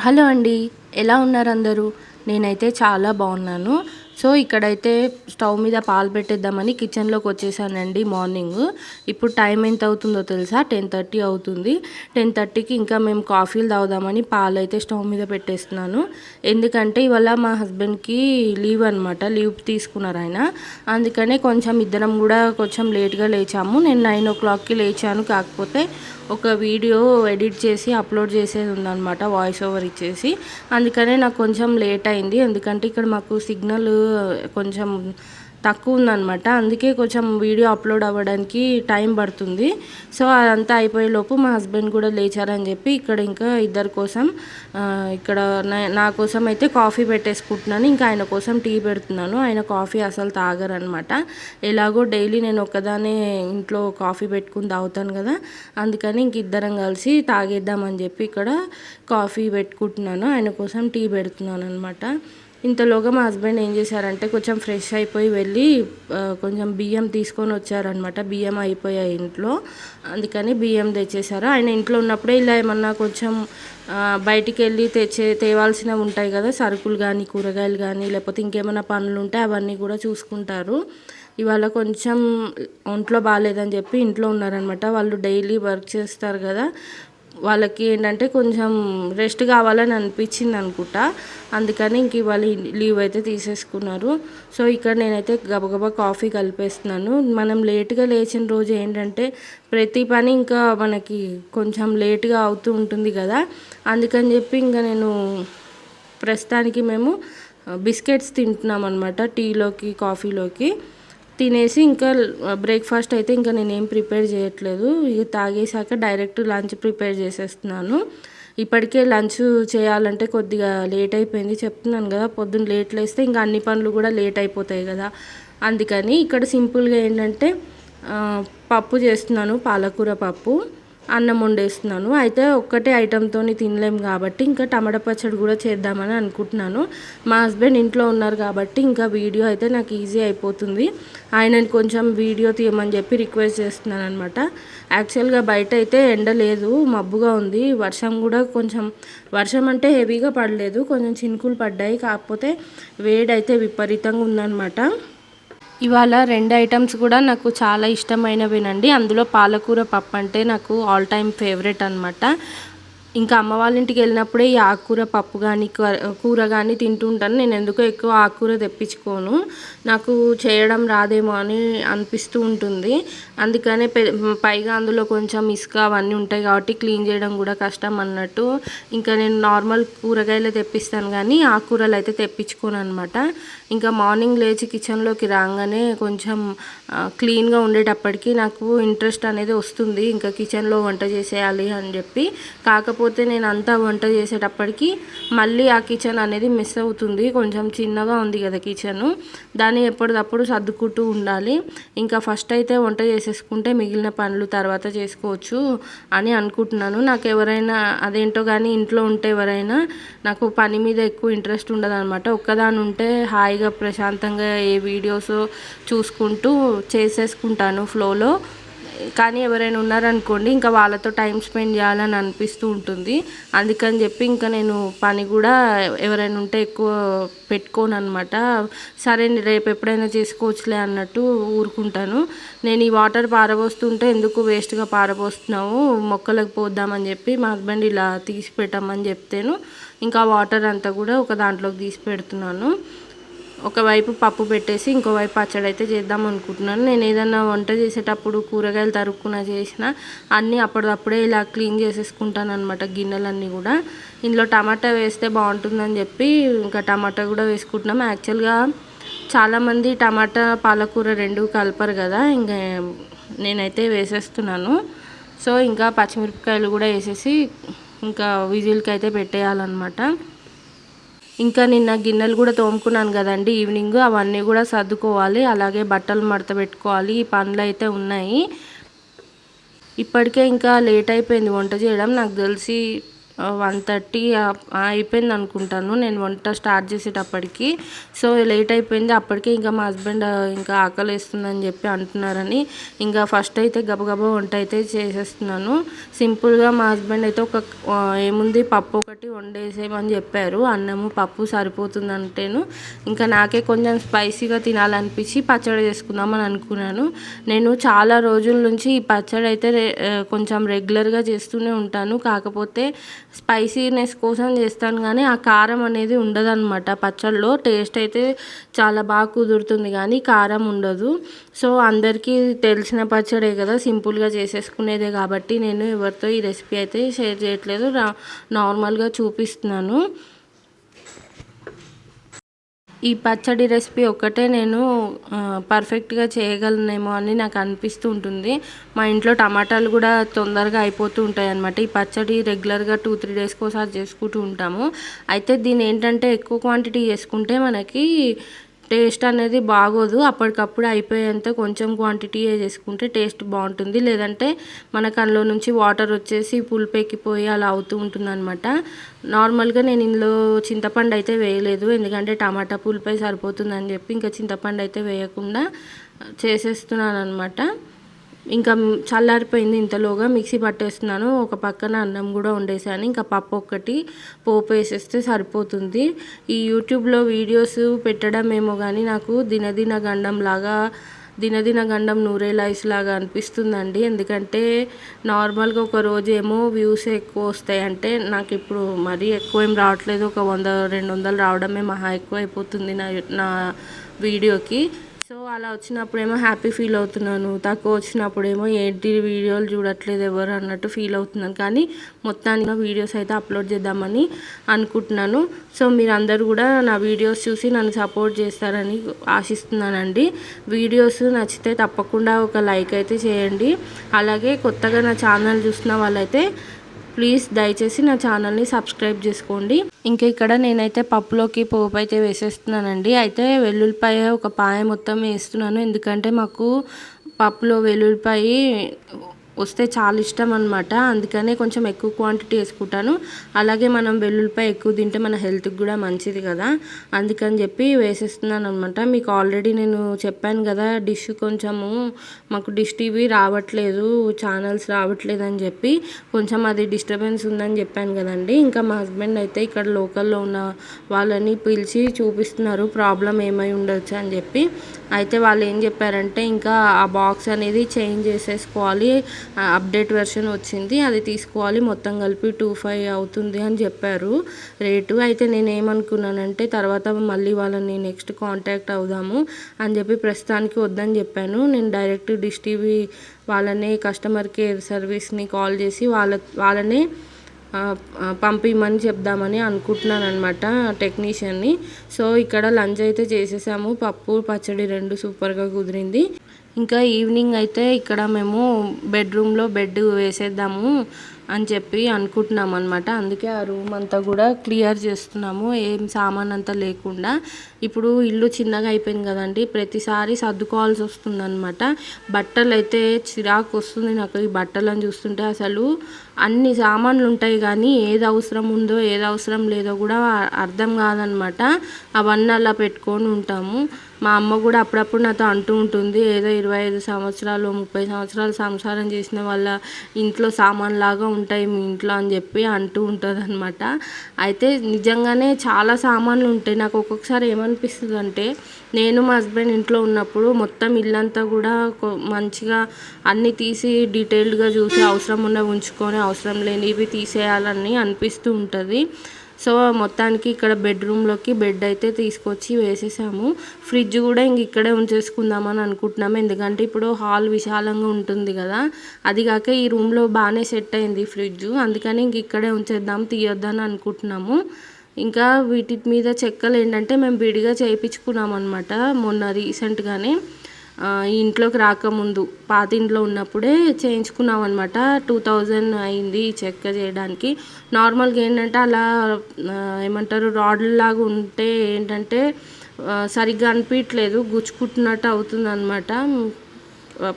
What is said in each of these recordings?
Hello అండి ఎలా ఉన్నారు అందరూ? నేనైతే చాలా బాగున్నాను. సో ఇక్కడైతే స్టవ్ మీద పాలు పెట్టేద్దామని కిచెన్లోకి వచ్చేసానండి మార్నింగ్. ఇప్పుడు టైం ఎంత అవుతుందో తెలుసా? టెన్ థర్టీ అవుతుంది. టెన్ థర్టీకి ఇంకా మేము కాఫీలు తాగుదామని పాలు అయితే స్టవ్ మీద పెట్టేస్తున్నాను. ఎందుకంటే ఇవాళ మా హస్బెండ్కి లీవ్ అనమాట లీవ్ తీసుకున్నారు ఆయన. అందుకనే కొంచెం ఇద్దరం కూడా కొంచెం లేట్గా లేచాము. నేను నైన్ ఓ క్లాక్కి లేచాను. కాకపోతే ఒక వీడియో ఎడిట్ చేసి అప్లోడ్ చేసేది ఉందన్నమాట. వాయిస్ ఓవర్ ఇచ్చేసి. అందుకనే నాకు కొంచెం లేట్ అయింది. ఎందుకంటే ఇక్కడ మాకు సిగ్నల్ కొంచెం తక్కువ ఉందన్నమాట అందుకే కొంచెం వీడియో అప్లోడ్ అవ్వడానికి టైం పడుతుంది. సో అదంతా అయిపోయేలోపు మా హస్బెండ్ కూడా లేచారని చెప్పి ఇక్కడ ఇంకా ఇద్దరి కోసం ఇక్కడ నా కోసం అయితే కాఫీ పెట్టేసుకుంటున్నాను. ఇంకా ఆయన కోసం టీ పెడుతున్నాను. ఆయన కాఫీ అసలు తాగరనమాట ఎలాగో డైలీ నేను ఒక్కదానే ఇంట్లో కాఫీ పెట్టుకుని తాగుతాను కదా. అందుకని ఇంక ఇద్దరం కలిసి తాగేద్దామని చెప్పి ఇక్కడ కాఫీ పెట్టుకుంటున్నాను. ఆయన కోసం టీ పెడుతున్నాను అనమాట ఇంతలోగా మా హస్బెండ్ ఏం చేశారంటే కొంచెం ఫ్రెష్ అయిపోయి వెళ్ళి కొంచెం బియ్యం తీసుకొని వచ్చారనమాట బియ్యం అయిపోయాయి ఇంట్లో. అందుకని బియ్యం తెచ్చేశారు. ఆయన ఇంట్లో ఉన్నప్పుడే ఇలా ఏమన్నా కొంచెం బయటికి వెళ్ళి తెచ్చే తేవాల్సినవి ఉంటాయి కదా సరుకులు కానీ కూరగాయలు కానీ లేకపోతే ఇంకేమైనా పనులు ఉంటే అవన్నీ కూడా చూసుకుంటారు. ఇవాళ కొంచెం ఒంట్లో బాగాలేదని చెప్పి ఇంట్లో ఉన్నారనమాట వాళ్ళు డైలీ వర్క్ చేస్తారు కదా వాళ్ళకి ఏంటంటే కొంచెం రెస్ట్ కావాలని అనిపించింది అనుకుంటా. అందుకని ఇంక ఇవాళ లీవ్ అయితే తీసేసుకున్నారు. సో ఇక్కడ నేనైతే గబగబా కాఫీ కలిపేస్తున్నాను. మనం లేట్గా లేచిన రోజు ఏంటంటే ప్రతి పని ఇంకా మనకి కొంచెం లేట్గా అవుతూ ఉంటుంది కదా. అందుకని చెప్పి ఇంకా నేను ప్రస్తుతానికి మేము బిస్కెట్స్ తింటున్నాం అనమాట టీలోకి కాఫీలోకి. తినేసి ఇంకా బ్రేక్ఫాస్ట్ అయితే ఇంకా నేనేం ప్రిపేర్ చేయట్లేదు. ఇక తాగేసాక డైరెక్ట్ లంచ్ ప్రిపేర్ చేసేస్తున్నాను. ఇప్పటికే లంచ్ చేయాలంటే కొద్దిగా లేట్ అయిపోయింది. చెప్తున్నాను కదా పొద్దున్న లేట్ లేస్తే ఇంకా అన్ని పనులు కూడా లేట్ అయిపోతాయి కదా. అందుకని ఇక్కడ సింపుల్గా ఏంటంటే పప్పు చేస్తున్నాను పాలకూర పప్పు. అన్నం వండేస్తున్నాను. అయితే ఒక్కటే ఐటెంతో తినలేము కాబట్టి ఇంకా టమాటా పచ్చడి కూడా చేద్దామని అనుకుంటున్నాను. మా హస్బెండ్ ఇంట్లో ఉన్నారు కాబట్టి ఇంకా వీడియో అయితే నాకు ఈజీ అయిపోతుంది. ఆయనని కొంచెం వీడియో తీయమని చెప్పి రిక్వెస్ట్ చేస్తున్నాను అనమాట యాక్చువల్గా బయట అయితే ఎండ లేదు మబ్బుగా ఉంది. వర్షం కూడా కొంచెం వర్షం అంటే హెవీగా పడలేదు. కొంచెం చినుకులు పడ్డాయి. కాకపోతే వేడి అయితే విపరీతంగా ఉందన్నమాట. ఇవాళ రెండు ఐటమ్స్ కూడా నాకు చాలా ఇష్టమైనవేనండి. అందులో పాలకూర పప్పు అంటే నాకు ఆల్ టైమ్ ఫేవరెట్ అనమాట ఇంకా అమ్మ వాళ్ళ ఇంటికి వెళ్ళినప్పుడే ఈ ఆకుకూర పప్పు కానీ కూర కానీ తింటూ ఉంటాను. నేను ఎందుకో ఎక్కువ ఆకుకూర తెప్పించుకోను. నాకు చేయడం రాదేమో అని అనిపిస్తూ ఉంటుంది. అందుకనే పైగా అందులో కొంచెం ఇసుక అవన్నీ ఉంటాయి కాబట్టి క్లీన్ చేయడం కూడా కష్టం అన్నట్టు. ఇంకా నేను నార్మల్ కూరగాయలు తెప్పిస్తాను కానీ ఆకుకూరలు అయితే తెప్పించుకోను అనమాట ఇంకా మార్నింగ్ లేచి కిచెన్లోకి రాగానే కొంచెం క్లీన్గా ఉండేటప్పటికి నాకు ఇంట్రెస్ట్ అనేది వస్తుంది. ఇంకా కిచెన్లో వంట చేసేయాలి అని చెప్పి. కాకపోతే లేకపోతే నేను అంతా వంట చేసేటప్పటికి మళ్ళీ ఆ కిచెన్ అనేది మిస్ అవుతుంది. కొంచెం చిన్నగా ఉంది కదా కిచెను. దాన్ని ఎప్పటికప్పుడు సర్దుకుంటూ ఉండాలి. ఇంకా ఫస్ట్ అయితే వంట చేసేసుకుంటే మిగిలిన పనులు తర్వాత చేసుకోవచ్చు అని అనుకుంటున్నాను. నాకు ఎవరైనా అదేంటో కానీ ఇంట్లో ఉంటే ఎవరైనా నాకు పని మీద ఎక్కువ ఇంట్రెస్ట్ ఉండదు అనమాట ఒక్కదాని ఉంటే హాయిగా ప్రశాంతంగా ఏ వీడియోస్ చూసుకుంటూ చేసేసుకుంటాను ఫ్లోలో. కానీ ఎవరైనా ఉన్నారనుకోండి ఇంకా వాళ్ళతో టైం స్పెండ్ చేయాలని అనిపిస్తూ ఉంటుంది. అందుకని చెప్పి ఇంకా నేను పని కూడా ఎవరైనా ఉంటే ఎక్కువ పెట్టుకోను అనమాట సరే రేపు ఎప్పుడైనా చేసుకోవచ్చులే అన్నట్టు ఊరుకుంటాను. నేను ఈ వాటర్ పారబోస్తుంటే ఎందుకు వేస్ట్గా పారబోస్తున్నావు? మొక్కలకు పోద్దామని చెప్పి మా హస్బెండ్ ఇలా తీసి పెట్టమని చెప్తేను. ఇంకా వాటర్ అంతా కూడా ఒక దాంట్లోకి తీసి పెడుతున్నాను. ఒకవైపు పప్పు పెట్టేసి ఇంకోవైపు పచ్చడి అయితే చేద్దాం అనుకుంటున్నాను. నేను ఏదన్నా వంట చేసేటప్పుడు కూరగాయలు తరుక్కున చేసిన అన్నీ అప్పటికప్పుడే ఇలా క్లీన్ చేసేసుకుంటాను అనమాట గిన్నెలన్నీ కూడా. ఇందులో టమాటా వేస్తే బాగుంటుందని చెప్పి ఇంకా టమాటా కూడా వేసుకుంటున్నాం. యాక్చువల్గా చాలామంది టమాటా పాలకూర రెండు కలపరు కదా ఇంకా నేనైతే వేసేస్తున్నాను. సో ఇంకా పచ్చిమిరపకాయలు కూడా వేసేసి ఇంకా విజిల్కి అయితే పెట్టేయాలన్నమాట. ఇంకా నిన్న గిన్నెలు కూడా తోముకున్నాను కదండి ఈవినింగ్ అవన్నీ కూడా సర్దుకోవాలి అలాగే బట్టలు మడత పెట్టుకోవాలి ఈ పనులు అయితే ఉన్నాయి. ఇప్పటికే ఇంకా లేట్ అయిపోయింది వంట చేయడం నాకు తెలిసి వన్ థర్టీ అయిపోయింది అనుకుంటాను. నేను వంట స్టార్ట్ చేసేటప్పటికి. సో లేట్ అయిపోయింది. అప్పటికే ఇంకా మా హస్బెండ్ ఇంకా ఆకలి వేస్తుందని చెప్పి అంటున్నారని ఇంకా ఫస్ట్ అయితే గబగబా వంట అయితే చేసేస్తున్నాను. సింపుల్గా మా హస్బెండ్ అయితే ఒక ఏముంది? పప్పు ఒకటి వండేసేయమని చెప్పారు. అన్నము పప్పు సరిపోతుంది అంటేను ఇంకా నాకే కొంచెం స్పైసీగా తినాలనిపించి పచ్చడి చేసుకుందామని అనుకున్నాను. నేను చాలా రోజుల నుంచి ఈ పచ్చడి అయితే కొంచెం రెగ్యులర్గా చేస్తూనే ఉంటాను. కాకపోతే స్పైసీనెస్ కోసం చేస్తాను కానీ ఆ కారం అనేది ఉండదన్నమాట. పచ్చళ్ళలో టేస్ట్ అయితే చాలా బాగా కుదురుతుంది కానీ కారం ఉండదు. సో అందరికీ తెలిసిన పచ్చడే కదా సింపుల్గా చేసేసుకునేదే కాబట్టి నేను ఎవరితో ఈ రెసిపీ అయితే షేర్ చేయట్లేదు. నార్మల్గా చూపిస్తున్నాను. ఈ పచ్చడి రెసిపీ ఒక్కటే నేను పర్ఫెక్ట్గా చేయగలనేమో అని నాకు అనిపిస్తూ ఉంటుంది. మా ఇంట్లో టమాటాలు కూడా తొందరగా అయిపోతూ ఉంటాయి అన్నమాట ఈ పచ్చడి రెగ్యులర్గా టూ త్రీ డేస్కి ఒకసారి చేసుకుంటూ ఉంటాము. అయితే దీని ఏంటంటే ఎక్కువ క్వాంటిటీ చేసుకుంటే మనకి టేస్ట్ అనేది బాగోదు. అప్పటికప్పుడు అయిపోయేంత కొంచెం క్వాంటిటీ చేసుకుంటే టేస్ట్ బాగుంటుంది. లేదంటే మనకు అందులో నుంచి వాటర్ వచ్చేసి పులుపు ఎక్కిపోయి అలా అవుతూ ఉంటుంది అనమాట నార్మల్గా నేను ఇందులో చింతపండు అయితే వేయలేదు. ఎందుకంటే టమాటా పులుపై సరిపోతుందని చెప్పి ఇంకా చింతపండు అయితే వేయకుండా చేసేస్తున్నాను అనమాట ఇంకా చల్లారిపోయింది ఇంతలోగా మిక్సీ పట్టేస్తున్నాను. ఒక పక్కన అన్నం కూడా వండేసాను ఇంకా పప్పు ఒక్కటి పోపు వేసేస్తే సరిపోతుంది. ఈ యూట్యూబ్లో వీడియోస్ పెట్టడం ఏమో కానీ నాకు దినదిన గండం లాగా దినదిన గండం నూరే లైస్ లాగా అనిపిస్తుందండి. ఎందుకంటే నార్మల్గా ఒక రోజు ఏమో వ్యూస్ ఎక్కువ వస్తాయి అంటే నాకు ఇప్పుడు మరీ ఎక్కువ ఏం రావట్లేదు. ఒక వంద రెండు వందలు రావడమే మహా ఎక్కువ అయిపోతుంది నా నా వీడియోకి. అలా వచ్చినప్పుడు వచ్చినప్పుడేమో హ్యాపీ ఫీల్ అవుతున్నాను. తక్కువ వచ్చినప్పుడేమో ఏంటి వీడియోలు చూడట్లేదు ఎవరు అన్నట్టు ఫీల్ అవుతున్నాను. కానీ మొత్తానికి వీడియోస్ అయితే అప్లోడ్ చేద్దామని అనుకుంటున్నాను. సో మీరు కూడా నా వీడియోస్ చూసి నన్ను సపోర్ట్ చేస్తారని ఆశిస్తున్నానండి. వీడియోస్ నచ్చితే తప్పకుండా ఒక లైక్ అయితే చేయండి. అలాగే కొత్తగా నా ఛానల్ చూస్తున్న వాళ్ళైతే ప్లీజ్ దయచేసి నా ఛానల్ని సబ్స్క్రైబ్ చేసుకోండి. ఇంకా ఇక్కడ నేనైతే పప్పులోకి పోపు అయితే వేసేస్తున్నానండి. అయితే వెల్లుల్లిపాయ ఒక పాయ మొత్తం వేస్తున్నాను. ఎందుకంటే మాకు పప్పులో వెల్లుల్లిపాయ వస్తే చాలా ఇష్టం అనమాట అందుకనే కొంచెం ఎక్కువ క్వాంటిటీ వేసుకుంటాను. అలాగే మనం వెల్లుల్లిపాయ ఎక్కువ తింటే మన హెల్త్కి కూడా మంచిది కదా. అందుకని చెప్పి వేసేస్తున్నాను అనమాట మీకు ఆల్రెడీ నేను చెప్పాను కదా డిష్ కొంచెము మాకు డిష్ టీవీ రావట్లేదు ఛానల్స్ రావట్లేదు అని చెప్పి. కొంచెం అది డిస్టర్బెన్స్ ఉందని చెప్పాను కదండి. ఇంకా మా హస్బెండ్ అయితే ఇక్కడ లోకల్లో ఉన్న వాళ్ళని పిలిచి చూపిస్తున్నారు ప్రాబ్లం ఏమై ఉండొచ్చు అని చెప్పి. అయితే వాళ్ళు ఏం చెప్పారంటే ఇంకా ఆ బాక్స్ అనేది చేంజ్ చేసేసుకోవాలి. అప్డేట్ వెర్షన్ వచ్చింది అది తీసుకోవాలి మొత్తం కలిపి టూ ఫైవ్ అవుతుంది అని చెప్పారు. రేటు అయితే నేను ఏమనుకున్నానంటే తర్వాత మళ్ళీ వాళ్ళని నెక్స్ట్ కాంటాక్ట్ అవుదాము అని చెప్పి ప్రస్తుతానికి వద్దని చెప్పాను. నేను డైరెక్ట్ డిష్ టీవీ వాళ్ళనే కస్టమర్ కేర్ సర్వీస్ని కాల్ చేసి వాళ్ళ వాళ్ళనే పంపించమని పంపిమని చెప్దామని అనుకుంటున్నాను అనమాట టెక్నీషియన్ని. సో ఇక్కడ లంచ్ అయితే చేసేసాము. పప్పు పచ్చడి రెండు సూపర్గా కుదిరింది. ఇంకా ఈవినింగ్ అయితే ఇక్కడ మేము బెడ్రూమ్లో బెడ్ వేసేద్దాము. అని చెప్పి అనుకుంటున్నాం అనమాట అందుకే ఆ రూమ్ అంతా కూడా క్లియర్ చేస్తున్నాము. ఏం సామాన్ అంతా లేకుండా. ఇప్పుడు ఇల్లు చిన్నగా అయిపోయింది కదండి. ప్రతిసారి సర్దుకోవాల్సి వస్తుంది అనమాట బట్టలు అయితే చిరాకు వస్తుంది నాకు ఈ బట్టలను చూస్తుంటే. అసలు అన్ని సామాన్లు ఉంటాయి కానీ ఏది అవసరం ఉందో ఏది అవసరం లేదో కూడా అర్థం కాదనమాట అవన్నీ అలా పెట్టుకొని ఉంటాము. మా అమ్మ కూడా అప్పుడప్పుడు నాతో అంటూ ఉంటుంది. ఏదో ఇరవై ఐదు సంవత్సరాలు ముప్పై సంవత్సరాలు సంసారం చేసిన వాళ్ళ ఇంట్లో సామాన్ లాగా ఉంటాయి మీ ఇంట్లో అని చెప్పి అంటూ ఉంటుంది అనమాట అయితే నిజంగానే చాలా సామాన్లు ఉంటాయి. నాకు ఒక్కొక్కసారి ఏమనిపిస్తుంది అంటే నేను మా హస్బెండ్ ఇంట్లో ఉన్నప్పుడు మొత్తం ఇల్లంతా కూడా మంచిగా అన్నీ తీసి డీటెయిల్డ్గా చూసి అవసరం ఉన్న ఉంచుకొని అవసరం లేనివి తీసేయాలని అనిపిస్తూ ఉంటుంది. సో మొత్తానికి ఇక్కడ బెడ్రూమ్లోకి బెడ్ అయితే తీసుకొచ్చి వేసేసాము. ఫ్రిడ్జ్ కూడా ఇంక ఇక్కడే ఉంచేసుకుందామని అనుకుంటున్నాము. ఎందుకంటే ఇప్పుడు హాల్ విశాలంగా ఉంటుంది కదా. అది కాక ఈ రూమ్లో బాగానే సెట్ అయింది ఫ్రిడ్జ్. అందుకని ఇంక ఇక్కడే ఉంచేద్దాం తీయొద్దని అనుకుంటున్నాము. ఇంకా వీటి మీద చెక్కలు ఏంటంటే మేము విడిగా చేయించుకున్నాం అనమాట మొన్న రీసెంట్గానే. ఇంట్లోకి రాకముందు పాత ఇంట్లో ఉన్నప్పుడే చేయించుకున్నాం అనమాట టూ థౌజండ్ అయింది ఈ చెక్క చేయడానికి. నార్మల్గా ఏంటంటే అలా ఏమంటారు రాడ్ల లాగా ఉంటే ఏంటంటే సరిగ్గా అనిపించట్లేదు గుచ్చుకుంటున్నట్టు అవుతుంది అనమాట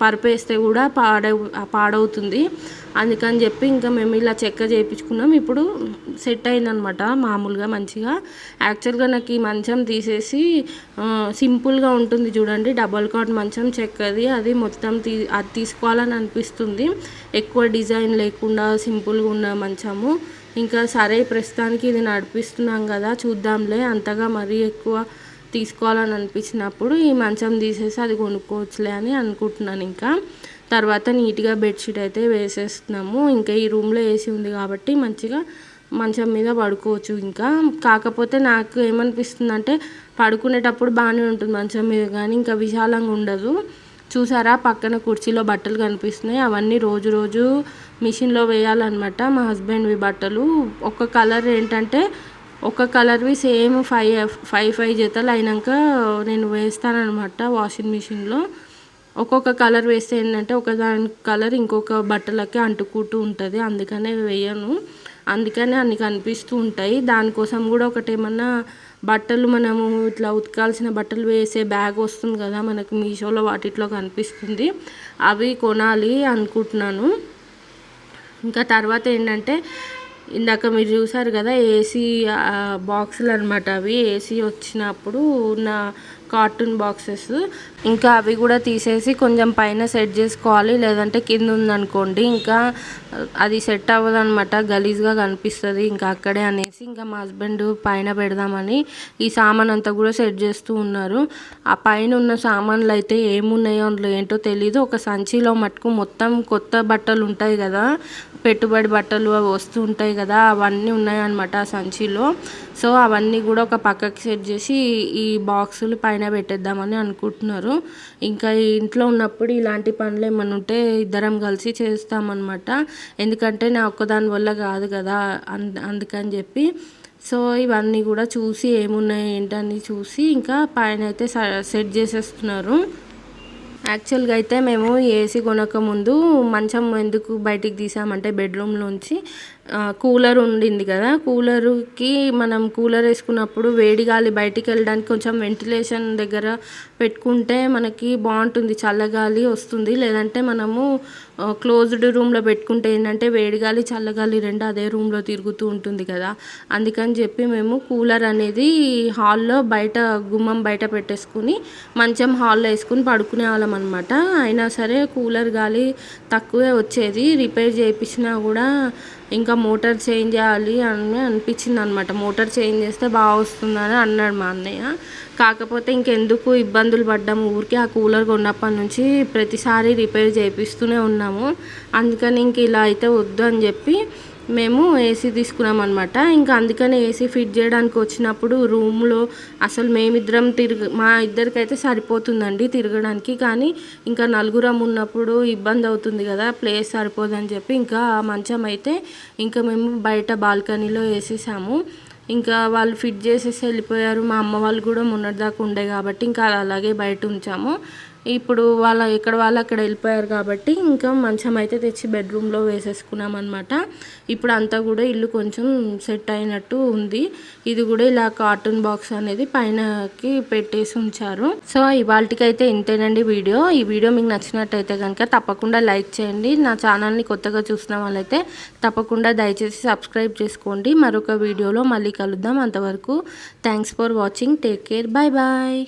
పరుపు వేస్తే కూడా పాడవు పాడవుతుంది. అందుకని చెప్పి ఇంకా మేము ఇలా చెక్క చేయించుకున్నాం. ఇప్పుడు సెట్ అయిందనమాట మామూలుగా మంచిగా. యాక్చువల్గా నాకు ఈ మంచం తీసేసి సింపుల్గా ఉంటుంది చూడండి. డబల్ కాట్ మంచం చెక్కది. అది మొత్తం తీ అది తీసుకోవాలని అనిపిస్తుంది. ఎక్కువ డిజైన్ లేకుండా సింపుల్గా ఉన్న మంచము. ఇంకా సరే ప్రస్తుతానికి ఇది నడిపిస్తున్నాం కదా చూద్దాంలే. అంతగా మరీ ఎక్కువ తీసుకోవాలని అనిపించినప్పుడు ఈ మంచం తీసేసి అది కొనుక్కోవచ్చులే అని అనుకుంటున్నాను ఇంకా. తర్వాత నీట్గా బెడ్షీట్ అయితే వేసేస్తున్నాము. ఇంకా ఈ రూమ్లో ఏసీ ఉంది కాబట్టి మంచిగా మంచం మీద పడుకోవచ్చు ఇంకా. కాకపోతే నాకు ఏమనిపిస్తుంది అంటే పడుకునేటప్పుడు బాగానే ఉంటుంది మంచం మీద కానీ ఇంకా విశాలంగా ఉండదు. చూసారా పక్కన కుర్చీలో బట్టలు కనిపిస్తున్నాయి. అవన్నీ రోజు రోజు మిషన్లో వేయాలన్నమాట మా హస్బెండ్వి బట్టలు. ఒక కలర్ ఏంటంటే ఒక కలర్వి సేమ్ ఫైవ్ ఫైవ్ ఫైవ్ జతలు అయినాక నేను వేస్తానమాట వాషింగ్ మిషన్లో. ఒక్కొక్క కలర్ వేస్తే ఏంటంటే ఒక దాని కలర్ ఇంకొక బట్టలకి అంటుకుంటూ ఉంటుంది. అందుకనే వేయను. అందుకనే అన్ని కనిపిస్తూ ఉంటాయి. దానికోసం కూడా ఒకటి ఏమన్నా బట్టలు మనము ఇట్లా ఉతకాల్సిన బట్టలు వేసే బ్యాగ్ వస్తుంది కదా మనకు మీషోలో వాటిట్లో కనిపిస్తుంది. అవి కొనాలి అనుకుంటున్నాను. ఇంకా తర్వాత ఏంటంటే ఇందాక మీరు చూసారు కదా ఏసీ బాక్సులు అనమాట అవి. ఏసీ వచ్చినప్పుడు ఉన్న కార్టూన్ బాక్సెస్. ఇంకా అవి కూడా తీసేసి కొంచెం పైన సెట్ చేసుకోవాలి. లేదంటే కింద ఉందనుకోండి ఇంకా అది సెట్ అవ్వదు అనమాట గలీజ్గా కనిపిస్తుంది ఇంకా అక్కడే అనేసి ఇంకా మా హస్బెండ్ పైన పెడదామని ఈ సామాన్ అంతా కూడా సెట్ చేస్తూ ఉన్నారు. ఆ పైన ఉన్న సామాన్లు అయితే ఏమున్నాయో అందులో ఏంటో తెలీదు. ఒక సంచిలో మటుకు మొత్తం కొత్త బట్టలు ఉంటాయి కదా పెట్టుబడి బట్టలు అవి వస్తూ ఉంటాయి కదా అవన్నీ ఉన్నాయన్నమాట ఆ సంచిలో. సో అవన్నీ కూడా ఒక పక్కకి సెట్ చేసి ఈ బాక్సులు పైన పెట్టేద్దామని అనుకుంటున్నారు. ఇంకా ఇంట్లో ఉన్నప్పుడు ఇలాంటి పనులు ఏమైనా ఉంటే ఇద్దరం కలిసి చేస్తామన్నమాట. ఎందుకంటే నా ఒక్కదాని వల్ల కాదు కదా అంద అందుకని చెప్పి. సో ఇవన్నీ కూడా చూసి ఏమున్నాయి ఏంటని చూసి ఇంకా పైన అయితే సెట్ చేసేస్తున్నారు. యాక్చువల్గా అయితే మేము ఏసీ కొనక ముందు మంచం ఎందుకు బయటికి తీసామంటే బెడ్రూమ్లోంచి. కూలర్ ఉండింది కదా కూలర్కి మనం కూలర్ వేసుకున్నప్పుడు వేడి గాలి బయటికి వెళ్ళడానికి కొంచెం వెంటిలేషన్ దగ్గర పెట్టుకుంటే మనకి బాగుంటుంది చల్లగాలి వస్తుంది. లేదంటే మనము క్లోజ్డ్ రూమ్లో పెట్టుకుంటే ఏంటంటే వేడి గాలి చల్లగాలి రెండు అదే రూమ్లో తిరుగుతూ ఉంటుంది కదా. అందుకని చెప్పి మేము కూలర్ అనేది హాల్లో బయట గుమ్మం బయట పెట్టేసుకుని మంచం హాల్లో వేసుకుని పడుకునే వాళ్ళం అనమాట అయినా సరే కూలర్ గాలి తక్కువే వచ్చేది. రిపేర్ చేయించినా కూడా ఇంకా మోటార్ చేంజ్ చేయాలి అని అనిపించింది అనమాట మోటార్ చేంజ్ చేస్తే బాగా వస్తుందని అన్నాడు మా అన్నయ్య. కాకపోతే ఇంకెందుకు ఇబ్బందులు పడ్డాము. ఊరికే ఆ కూలర్ కొన్నప్పటి నుంచి ప్రతిసారి రిపేర్ చేపిస్తూనే ఉన్నాము. అందుకని ఇంక ఇలా అయితే వద్దు అని చెప్పి మేము ఏసీ తీసుకున్నాం అనమాట ఇంకా అందుకనే ఏసీ ఫిట్ చేయడానికి వచ్చినప్పుడు రూమ్లో అసలు మేమిద్దరం తిరుగు మా ఇద్దరికైతే సరిపోతుందండి తిరగడానికి. కానీ ఇంకా నలుగురం ఉన్నప్పుడు ఇబ్బంది అవుతుంది కదా ప్లేస్ సరిపోదని చెప్పి ఇంకా ఆ మంచం అయితే ఇంకా మేము బయట బాల్కనీలో వేసేసాము. ఇంకా వాళ్ళు ఫిట్ చేసేసి వెళ్ళిపోయారు. మా అమ్మ వాళ్ళు కూడా మొన్నటిదాకా ఉండే కాబట్టి ఇంకా అలాగే బయట ఉంచాము. ఇప్పుడు వాళ్ళ ఎక్కడ వాళ్ళు అక్కడ వెళ్ళిపోయారు కాబట్టి ఇంకా మంచం అయితే తెచ్చి బెడ్రూమ్లో వేసేసుకున్నాం అనమాట ఇప్పుడు అంతా కూడా ఇల్లు కొంచెం సెట్ అయినట్టు ఉంది. ఇది కూడా ఇలా కార్టూన్ బాక్స్ అనేది పైనకి పెట్టేసి ఉంచారు. సో ఇవాళకైతే అయితే ఇంతేనండి వీడియో. ఈ వీడియో మీకు నచ్చినట్టయితే కనుక తప్పకుండా లైక్ చేయండి. నా ఛానల్ని కొత్తగా చూసిన వాళ్ళైతే తప్పకుండా దయచేసి సబ్స్క్రైబ్ చేసుకోండి. మరొక వీడియోలో మళ్ళీ కలుద్దాం. అంతవరకు thanks for watching take care bye bye